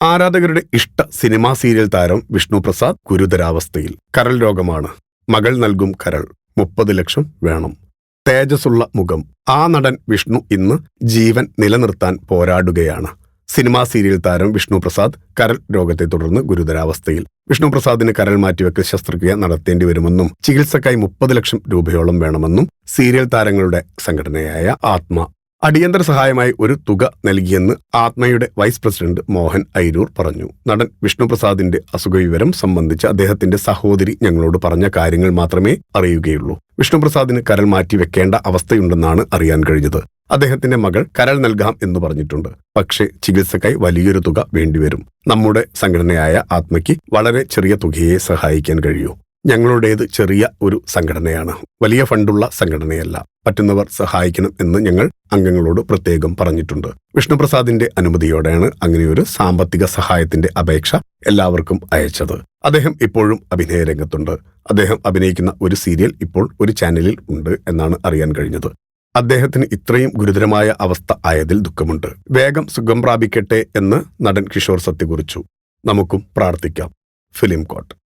ആരാധകരുടെ ഇഷ്ട cinema serial താരം വിഷ്ണു പ്രസാദ് ഗുരുതരാവസ്ഥയിൽ. കരൾ രോഗമാണ്. മകൾ നൽകും കരൾ. മുപ്പത് ലക്ഷം വേണം. തേജസ്സുള്ള മുഖം. ആ നടൻ വിഷ്ണു ഇന്ന് ജീവൻ നിലനിർത്താൻ പോരാടുകയാണ്. സിനിമാ സീരിയൽ താരം വിഷ്ണു പ്രസാദ് കരൾ രോഗത്തെ തുടർന്ന് ഗുരുതരാവസ്ഥയിൽ. വിഷ്ണു പ്രസാദിന് കരൾ മാറ്റിവെക്കൽ ശസ്ത്രക്രിയ നടത്തേണ്ടി വരുമെന്നും ചികിത്സക്കായി മുപ്പത് ലക്ഷം രൂപയോളം വേണമെന്നും സീരിയൽ താരങ്ങളുടെ സംഘടനയായ ആത്മ അടിയന്തര സഹായമായി ഒരു തുക നൽകിയെന്ന് ആത്മയുടെ വൈസ് പ്രസിഡന്റ് മോഹൻ ഐരൂർ പറഞ്ഞു. നടൻ വിഷ്ണുപ്രസാദിന്റെ അസുഖവിവരം സംബന്ധിച്ച് അദ്ദേഹത്തിന്റെ സഹോദരി ഞങ്ങളോട് പറഞ്ഞ കാര്യങ്ങൾ മാത്രമേ അറിയുകയുള്ളൂ. വിഷ്ണുപ്രസാദിന് കരൾ മാറ്റി വെക്കേണ്ട അവസ്ഥയുണ്ടെന്നാണ് അറിയാൻ കഴിഞ്ഞത്. അദ്ദേഹത്തിന്റെ മകൾ കരൾ നൽകാം എന്ന് പറഞ്ഞിട്ടുണ്ട്. പക്ഷേ ചികിത്സക്കായി വലിയൊരു തുക വേണ്ടിവരും. നമ്മുടെ സംഘടനയായ ആത്മയ്ക്ക് വളരെ ചെറിയ തുകയെ സഹായിക്കാൻ കഴിയൂ. ഞങ്ങളുടേത് ചെറിയ ഒരു സംഘടനയാണ്. വലിയ ഫണ്ടുള്ള സംഘടനയല്ല. പറ്റുന്നവർ സഹായിക്കണം എന്ന് ഞങ്ങൾ അംഗങ്ങളോട് പ്രത്യേകം പറഞ്ഞിട്ടുണ്ട്. വിഷ്ണുപ്രസാദിന്റെ അനുമതിയോടെയാണ് അങ്ങനെയൊരു സാമ്പത്തിക സഹായത്തിന്റെ അപേക്ഷ എല്ലാവർക്കും അയച്ചത്. അദ്ദേഹം ഇപ്പോഴും അഭിനയ രംഗത്തുണ്ട്. അദ്ദേഹം അഭിനയിക്കുന്ന ഒരു സീരിയൽ ഇപ്പോൾ ഒരു ചാനലിൽ ഉണ്ട് എന്നാണ് അറിയാൻ കഴിഞ്ഞത്. അദ്ദേഹത്തിന് ഇത്രയും ഗുരുതരമായ അവസ്ഥ ആയതിൽ ദുഃഖമുണ്ട്. വേഗം സുഖം പ്രാപിക്കട്ടെ എന്ന് നടൻ കിഷോർ സത്യ കുറിച്ചു നമുക്കും പ്രാർത്ഥിക്കാം. Film coat.